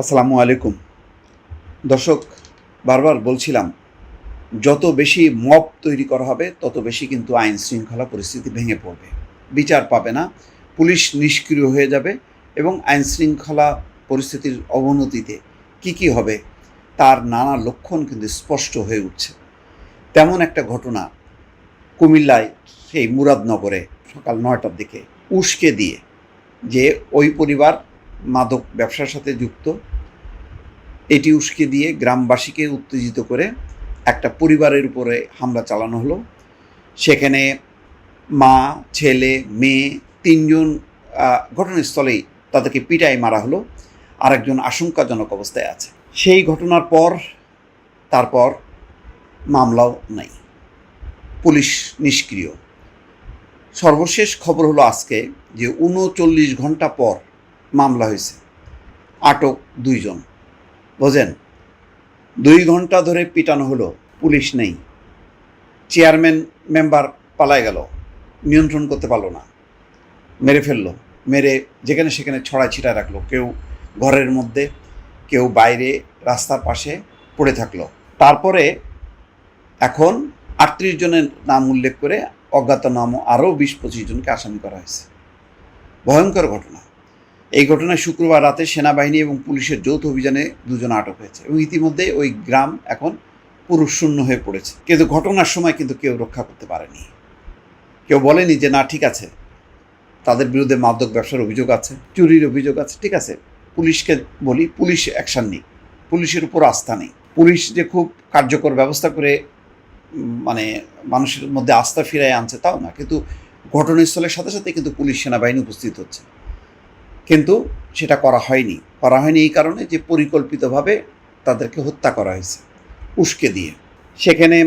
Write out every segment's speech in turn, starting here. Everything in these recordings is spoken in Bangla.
আসসালামু আলাইকুম। দর্শক, বারবার বলছিলাম, যত বেশি মব তৈরি করা হবে, তত বেশি কিন্তু আইন শৃঙ্খলা পরিস্থিতি ভেঙে পড়বে। বিচার পাবে না, পুলিশ নিষ্ক্রিয় হয়ে যাবে এবং আইন শৃঙ্খলা পরিস্থিতির অবনতিতে কি কি হবে, তার নানা লক্ষণ কিন্তু স্পষ্ট হয়ে উঠছে। তেমন একটা ঘটনা কুমিল্লায়, সেই মুরাদনগরে সকাল নয়টার দিকে উস্কে দিয়ে যে ওই পরিবার মাদক ব্যবসার সাথে যুক্ত। এটি উস্কে দিয়ে গ্রামবাসীকে উত্তেজিত করে একটা পরিবারের উপরে হামলা চালানো হলো। সেখানে মা, ছেলে, মেয়ে তিনজন ঘটনাস্থলেই তাদেরকে পিটাই মারা হলো। আরেকজন আশঙ্কাজনক অবস্থায় আছে। সেই ঘটনার পর, তারপর মামলাও নাই। পুলিশ নিষ্ক্রিয়। সর্বশেষ খবর হলো আজকে যে উনচল্লিশ ঘণ্টা পর মামলা হয়েছে। আটক দুইজন। বোঝেন, দুই ঘণ্টা ধরে পিটানো হলো, পুলিশ নেই। চেয়ারম্যান মেম্বার পালায় গেল, নিয়ন্ত্রণ করতে পারল না। মেরে ফেলল, মেরে যেখানে সেখানে ছড়ায় ছিটায় রাখল। কেউ ঘরের মধ্যে, কেউ বাইরে, রাস্তার পাশে পড়ে থাকল। তারপরে এখন আটত্রিশ জনের নাম উল্লেখ করে অজ্ঞাতনাম আরও বিশ পঁচিশ জনকে আসামি করা হয়েছে। ভয়ঙ্কর ঘটনা। এই ঘটনায় শুক্রবার রাতে সেনাবাহিনী এবং পুলিশের যৌথ অভিযানে দুজন আটক হয়েছে এবং ইতিমধ্যে ওই গ্রাম এখন পুরুষ শূন্য হয়ে পড়েছে। কিন্তু ঘটনার সময় কিন্তু কেউ রক্ষা করতে পারেনি। কেউ বলেনি যে, না, ঠিক আছে। তাদের বিরুদ্ধে মাদক ব্যবসার অভিযোগ আছে, চুরির অভিযোগ আছে, ঠিক আছে। পুলিশকে বলি, পুলিশ অ্যাকশন নেই পুলিশের উপর আস্থা নেই। পুলিশ যে খুব কার্যকর ব্যবস্থা করে মানে মানুষের মধ্যে আস্থা ফিরায় আনছে তাও না। কিন্তু ঘটনাস্থলের সাথে সাথে কিন্তু পুলিশ সেনাবাহিনী উপস্থিত হচ্ছে। কিন্তু সেটা করা হয়নি। করা হয়নি এই কারণে যে পরিকল্পিতভাবে তাদেরকে হত্যা করা হয়েছে, উস্কে দিয়ে। সেখানে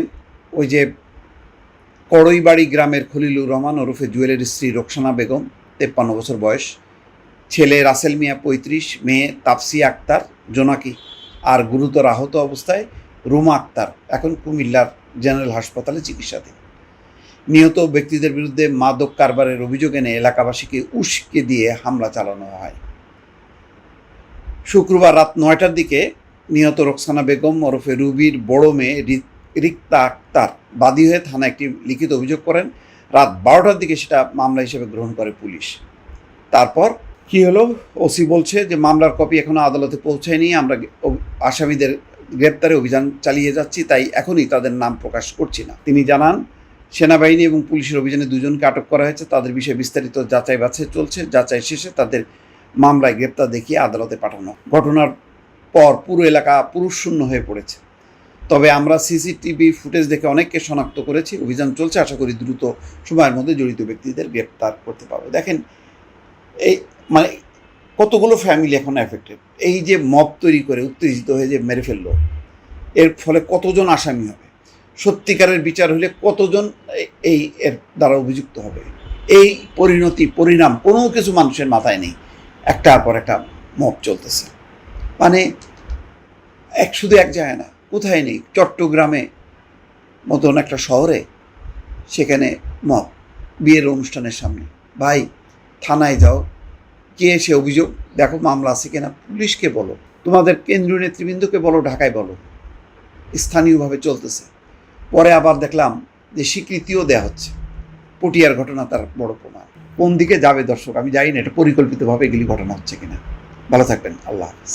ওই যে কড়ইবাড়ি গ্রামের খলিলুর রহমান ওরফে জুয়েলের স্ত্রী রোকসানা বেগম, তেপ্পান্ন বছর বয়স, ছেলে রাসেল মিয়া পঁয়ত্রিশ, মেয়ে তাপসি আক্তার, জোনাকি আর গুরুতর আহত অবস্থায় রুমা আক্তার, এখন কুমিল্লার জেনারেল হাসপাতালে চিকিৎসাধীন। নিহত ব্যক্তিদের বিরুদ্ধে মাদক কারবারের অভিযোগ এনে এলাকাবাসীকে উস্কে দিয়ে হামলা চালানো হয়। শুক্রবার রাত নয়টার দিকে নিহত রোকসানা বেগম ওরফে রুবির বড় মেয়ে রিক্তা আক্তার বাদী হয়ে থানায় একটি লিখিত অভিযোগ করেন। রাত বারোটার দিকে সেটা মামলা হিসেবে গ্রহণ করে পুলিশ। তারপর কি হলো? ওসি বলছে যে, মামলার কপি এখনও আদালতে পৌঁছায়নি। আমরা আসামিদের গ্রেপ্তারে অভিযান চালিয়ে যাচ্ছি, তাই এখনই তাদের নাম প্রকাশ করছি না। তিনি জানান সেনাবাহিনী এবং পুলিশের অভিযানে দুজনকে আটক করা হয়েছে। তাদের বিষয়ে বিস্তারিত যাচাই বাছাই চলছে। যাচাই শেষে তাদের মামলায় গ্রেপ্তার দেখিয়ে আদালতে পাঠানো। ঘটনার পর পুরো এলাকা পুরুষ শূন্য হয়ে পড়েছে। তবে আমরা সিসিটিভি ফুটেজ দেখে অনেককে শনাক্ত করেছি। অভিযান চলছে। আশা করি দ্রুত সময়ের মধ্যে জড়িত ব্যক্তিদের গ্রেপ্তার করতে পারবে। দেখেন, এই মানে কতগুলো ফ্যামিলি এখন অ্যাফেক্টেড এই যে মব তৈরি করে, উত্তেজিত হয়ে যে মেরে ফেলল, এর ফলে কতজন আসামি হবে? সত্যিকারের বিচার হলে কতজন এই এর দ্বারা অভিযুক্ত হবে? এই পরিণতি, পরিণাম কোনো কিছু মানুষের মাথায় নেই। একটার পর একটা মব চলতেছে। মানে এক শুধু এক জায়গায় না, কোথায় নেই? চট্টগ্রামে মতন একটা শহরে সেখানে মব, বিয়ের অনুষ্ঠানের সামনে। ভাই, থানায় যাও। কে সে অভিযোগ? দেখো মামলা আছে কিনা, পুলিশকে বলো। তোমাদের কেন্দ্রীয় নেতৃবৃন্দকে বলো, ঢাকায় বলো। স্থানীয়ভাবে চলতেছে। পরে আবার দেখলাম যে স্বীকৃতিও দেওয়া হচ্ছে। পটিয়ার ঘটনা তার বড় প্রমাণ। কোন দিকে যাবে দর্শক, আমি জানি না, এটা পরিকল্পিতভাবে এগুলি ঘটনা হচ্ছে কিনা। ভালো থাকবেন, আল্লাহ হাফিজ।